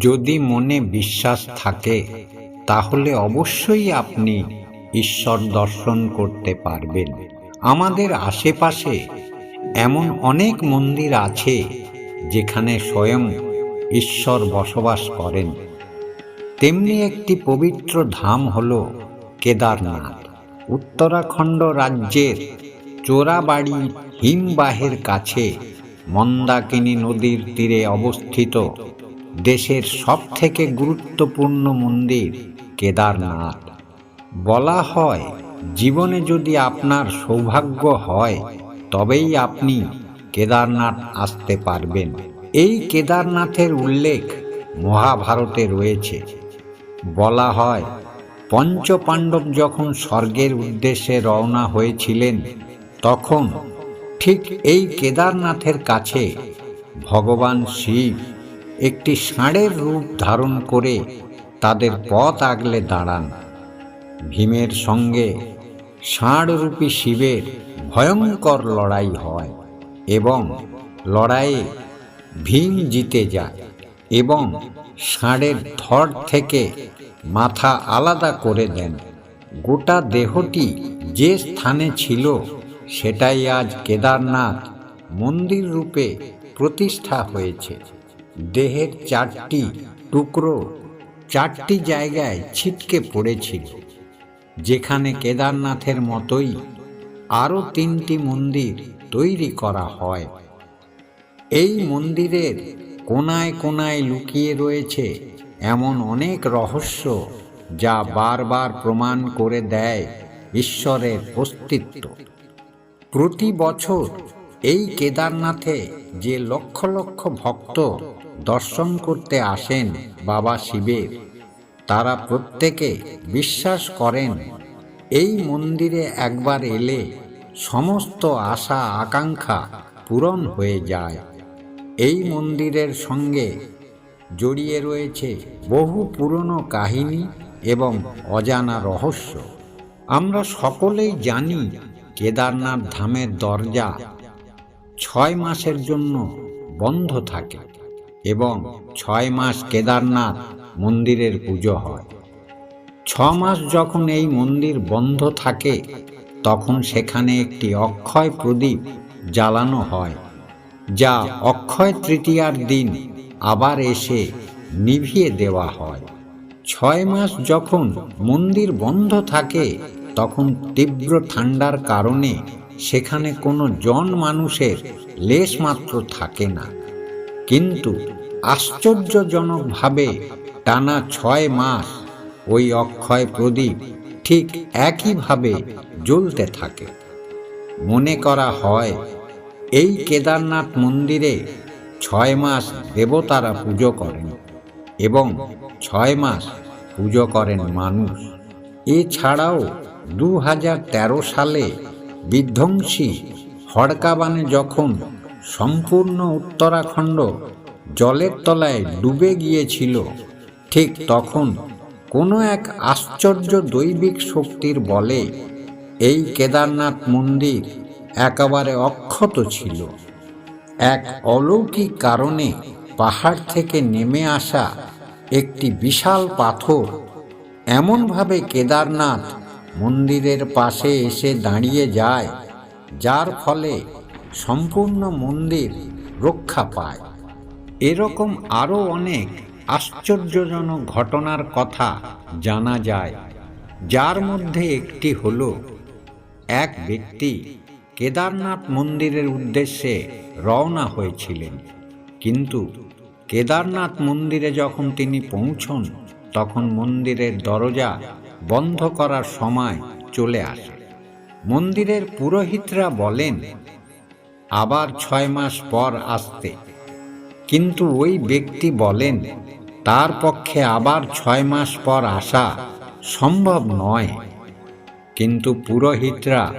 যদি মনে বিশ্বাস থাকে, তাহলে অবশ্যই আপনি ঈশ্বর দর্শন করতে পারবেন। আমাদের আশেপাশে এমন অনেক মন্দির আছে যেখানে স্বয়ং ঈশ্বর বসবাস করেন। তেমনি একটি পবিত্র ধাম হল কেদারনাথ। উত্তরাখণ্ড রাজ্যের চোরাবাড়ি হিমবাহের কাছে মন্দাকিনী নদীর তীরে অবস্থিত দেশের সবথেকে গুরুত্বপূর্ণ মন্দির কেদারনাথ। বলা হয়, জীবনে যদি আপনার সৌভাগ্য হয়, তবেই আপনি কেদারনাথ আসতে পারবেন। এই কেদারনাথের উল্লেখ মহাভারতে রয়েছে। বলা হয়, পঞ্চপাণ্ডব যখন স্বর্গের উদ্দেশ্যে রওনা হয়েছিলেন, তখন ঠিক এই কেদারনাথের কাছে ভগবান শিব একটি ষাঁড়ের রূপ ধারণ করে তাদের পথ আগলে দাঁড়ান। ভীমের সঙ্গে ষাঁড়রূপী শিবের ভয়ঙ্কর লড়াই হয় এবং লড়াইয়ে ভীম জিতে যায় এবং ষাঁড়ের ধড় থেকে মাথা আলাদা করে দেন। গোটা দেহটি যে স্থানে ছিল সেটাই আজ কেদারনাথ মন্দির রূপে প্রতিষ্ঠা হয়েছে। দেহের চারটি টুকরো চারটি জায়গায় ছিটকে পড়েছিল, যেখানে কেদারনাথের মতোই আরও তিনটি মন্দির তৈরি করা হয়। এই মন্দিরের কোনায় কোনায় লুকিয়ে রয়েছে এমন অনেক রহস্য যা বারবার প্রমাণ করে দেয় ঈশ্বরের অস্তিত্ব। প্রতি বছর এই কেদারনাথে যে লক্ষ লক্ষ ভক্ত দর্শন করতে আসেন বাবা শিবের। তারা প্রত্যেকে বিশ্বাস করেন, এই মন্দিরে একবার এলে সমস্ত আশা আকাঙ্ক্ষা পূরণ হয়ে যায়। এই মন্দিরের সঙ্গে জড়িয়ে রয়েছে বহু পুরনো কাহিনী এবং অজানা রহস্য। আমরা সকলেই জানি কেদারনাথ ধামের দরজা ছয় মাসের জন্য বন্ধ থাকে। এবং ছয় মাস কেদারনাথ মন্দিরের পুজো হয়। ছ মাস যখন এই মন্দির বন্ধ থাকে, তখন সেখানে একটি অক্ষয় প্রদীপ জ্বালানো হয়, যা অক্ষয় তৃতীয়ার দিন আবার এসে নিভিয়ে দেওয়া হয়। ছয় মাস যখন মন্দির বন্ধ থাকে, তখন তীব্র ঠান্ডার কারণে সেখানে কোনো জন মানুষের লেশ মাত্র থাকে না। কিন্তু আশ্চর্যজনকভাবে টানা ছয় মাস ওই অক্ষয় প্রদীপ ঠিক একইভাবে জ্বলতে থাকে। মনে করা হয়, এই কেদারনাথ মন্দিরে ছয় মাস দেবতারা পুজো করেন এবং ছয় মাস পুজো করেন মানুষ। এছাড়াও দু হাজার তেরো সালে বিধ্বংসী হড়কাবানে যখন সম্পূর্ণ উত্তরাখণ্ড জলের তলায় ডুবে গিয়েছিল। ঠিক তখন কোনো এক আশ্চর্য দৈবিক শক্তির বলে এই কেদারনাথ মন্দির একেবারে অক্ষত ছিল। এক অলৌকিক কারণে পাহাড় থেকে নেমে আসা একটি বিশাল পাথর এমনভাবে কেদারনাথ মন্দিরের পাশে এসে দাঁড়িয়ে যায়, যার ফলে সম্পূর্ণ মন্দির রক্ষা পায়। এরকম আরও অনেক আশ্চর্যজনক ঘটনার কথা জানা যায়, যার মধ্যে একটি হল, এক ব্যক্তি কেদারনাথ মন্দিরের উদ্দেশ্যে রওনা হয়েছিলেন। কিন্তু কেদারনাথ মন্দিরে যখন তিনি পৌঁছন, তখন মন্দিরের দরজা বন্ধ করার সময় চলে আসে। মন্দিরের পুরোহিতরা বলেন আবার ছয় মাস পর আসতে। কিন্তু ওই ব্যক্তি বলেন, তার পক্ষে আবার ছয় মাস পর আসা সম্ভব নয়। কিন্তু পুরোহিতরা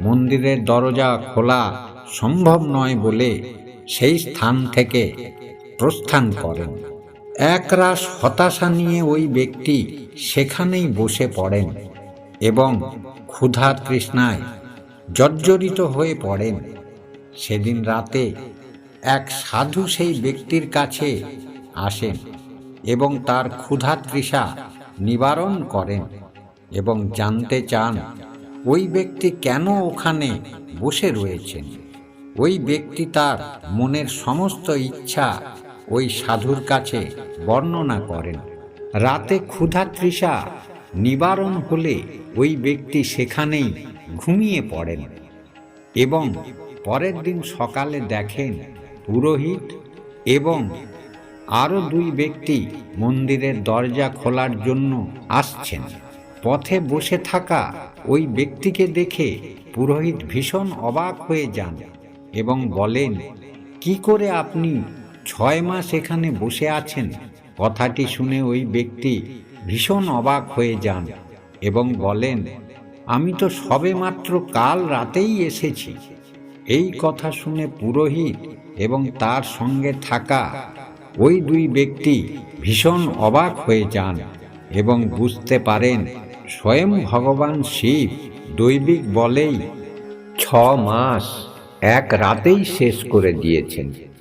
মন্দিরের দরজা খোলা সম্ভব নয় বলে সেই স্থান থেকে প্রস্থান করেন। একরাশ হতাশা নিয়ে ওই ব্যক্তি সেখানেই বসে পড়েন এবং ক্ষুধা তৃষ্ণায় জর্জরিত হয়ে পড়েন। সেদিন রাতে এক সাধু সেই ব্যক্তির কাছে আসেন এবং তার ক্ষুধা তৃষা নিবারণ করেন এবং জানতে চান, ওই ব্যক্তি কেন ওখানে বসে রয়েছেন? ওই ব্যক্তি তার মনের সমস্ত ইচ্ছা ওই সাধুর কাছে বর্ণনা করেন। রাতে ক্ষুধা তৃষা নিবারণ হলে ওই ব্যক্তি সেখানেই ঘুমিয়ে পড়েন এবং পরের দিন সকালে দেখেন পুরোহিত এবং আরও দুই ব্যক্তি মন্দিরের দরজা খোলার জন্য আসছেন। পথে বসে থাকা ওই ব্যক্তিকে দেখে পুরোহিত ভীষণ অবাক হয়ে যান এবং বলেন, কি করে আপনি ছয় মাস এখানে বসে আছেন? কথাটি শুনে ওই ব্যক্তি ভীষণ অবাক হয়ে যান এবং বলেন, আমি তো সবেমাত্র কাল রাতেই এসেছি। এই কথা শুনে পুরোহিত এবং তার সঙ্গে থাকা ওই দুই ব্যক্তি ভীষণ অবাক হয়ে যান এবং বুঝতে পারেন স্বয়ং ভগবান শিব দৈবিক বলেই ছ মাস এক রাতেই শেষ করে দিয়েছেন।